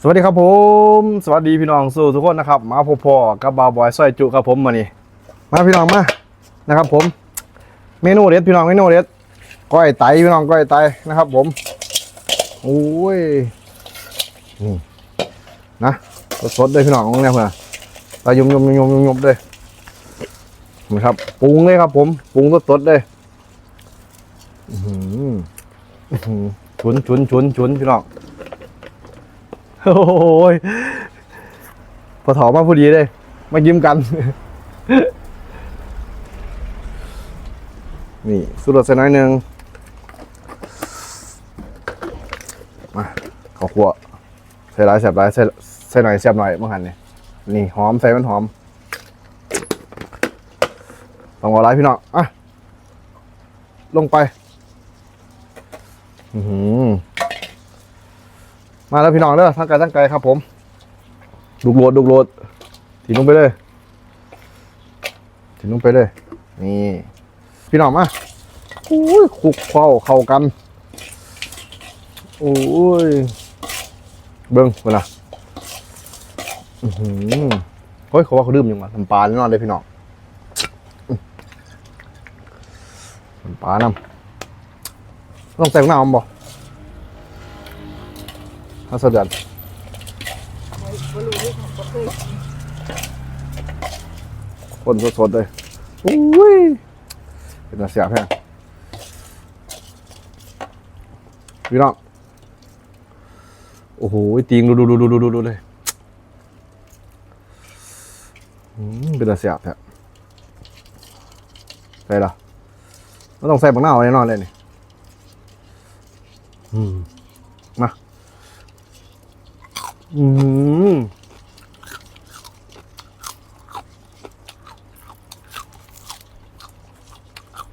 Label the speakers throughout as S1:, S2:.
S1: สวัสดีครับผม สวัสดีพี่น้องสู่ทุกคนนะครับ มาพบพ่อกับบาวบอยซอยจุครับผมมานี่มาพี่น้องมานะครับ ผม เมนูเด็ดพี่น้องเมนูเด็ดก้อยไตพี่น้องก้อยไตนะครับ ผมโอ้ยนี่นะสดๆเลยพี่น้องของเนี่ยเพื่อนตายยมยมยมยมยมเลยนะครับปรุงเลยครับ ผมปรุงสดๆเลยอื้อหืออื้อหือฉุนฉุนฉุนฉุนพี่น้อง โอ้ยพอถอมาพอดีเลย มายิ้มกัน นี่สุดรสใส่น้อยหนึ่งมาข้าวคั่วใส่หลายแสบหลายใส่ใส่หน่อยแสบหน่อยเมื่อหันนี่นี่หอมใส่มันหอมต้องเอาหลายพี่น้องอะลงไป อือหือ มาแล้วพี่น้องเด้อทั้งไกลทั้งไกลครับผมดุกโหลดดุกโหลดถีลงไปเลยถีลงไปเลย นี่ พี่น้องมาอุ้ยคุกเข้าเข้ากันโอ้ยเบิ้งเวลาอือหือเฮ้ยเขาว่าเขาดื่มยังวะน้ำปลาแน่นอนเลยพี่น้องน้ำปลาน้ำต้องใส่น้ำบ่ ถ้าเสด็จคนสดๆเลยอุ้ยเป็นตาเสียแห้งพี่น้องโอ้โหตีงดูดูดูดูดูดูดูเลยอืมเป็นตาเสียแท้ใส่ละไม่ต้องใส่บังหน้าแน่นอนเลยนี่มา อืม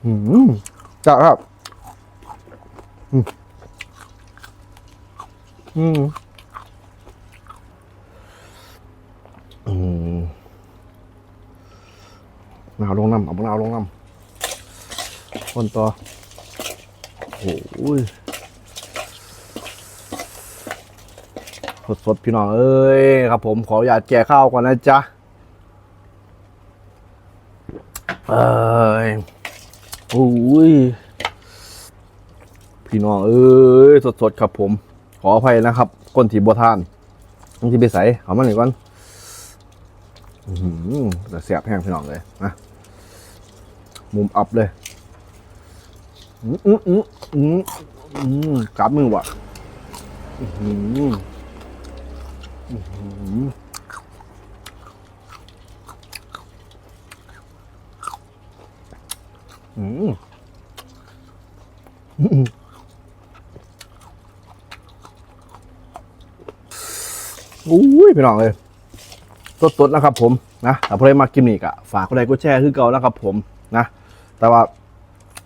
S1: อืมจ้าครับอืมอืมอืมหนาวลงน้ำเอาหนาวลงน้ำคนต่อโอ้ย สดๆพี่น้องเอ้ยครับผมขออยากแก่ข้าวก่อนนะจ๊ะเอ้ยโอ้ยพี่น้องเอ้ยสดๆครับผม ขออภัยนะครับก้นถีบัวทานต้องที่ไปใส่เอามาหน่อยก่อนอือหือแต่เสียบแห้งพี่น้องเลยนะมุมอัพเลยอืมอืมอืมอืมอืมกลับมือว่ะอื อหืออืมอุ้ยพี่น้องเลยสดๆนะครับผมนะแต่พอได้มากินนี่กะฝากกดไลค์กดแชร์คือเก่านะครับผมนะ แต่ว่า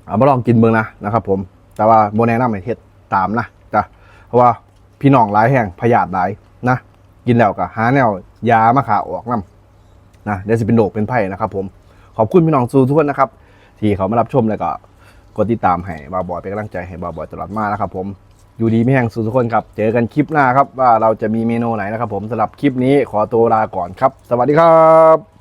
S1: เอามาลองกินเบิ่งนะนะครับผม แต่ว่าโมแนะนำให้เฮ็ดตามนะจ้ะเพราะว่าพี่น้องหลายแห่งพยาธิหลายนะ กินแล้วก็หาแนวยามาขาออกน้ำนะเดี๋ยวจะเป็นโรคเป็นไผ่นะครับ ผมขอบคุณพี่น้องสู่ทุกคนนะครับ ที่เขามารับชมแล้วก็กดติดตามให้บาวบอยเป็นกำลังใจให้บาวบอยตลอดมานะครับผมอยู่ดีไม่แห้งสู่ทุกคนครับ เจอกันคลิปหน้าครับว่าเราจะมีเมนูไหนนะครับ ผมสำหรับคลิปนี้ขอตัวลาก่อนครับ สวัสดีครับ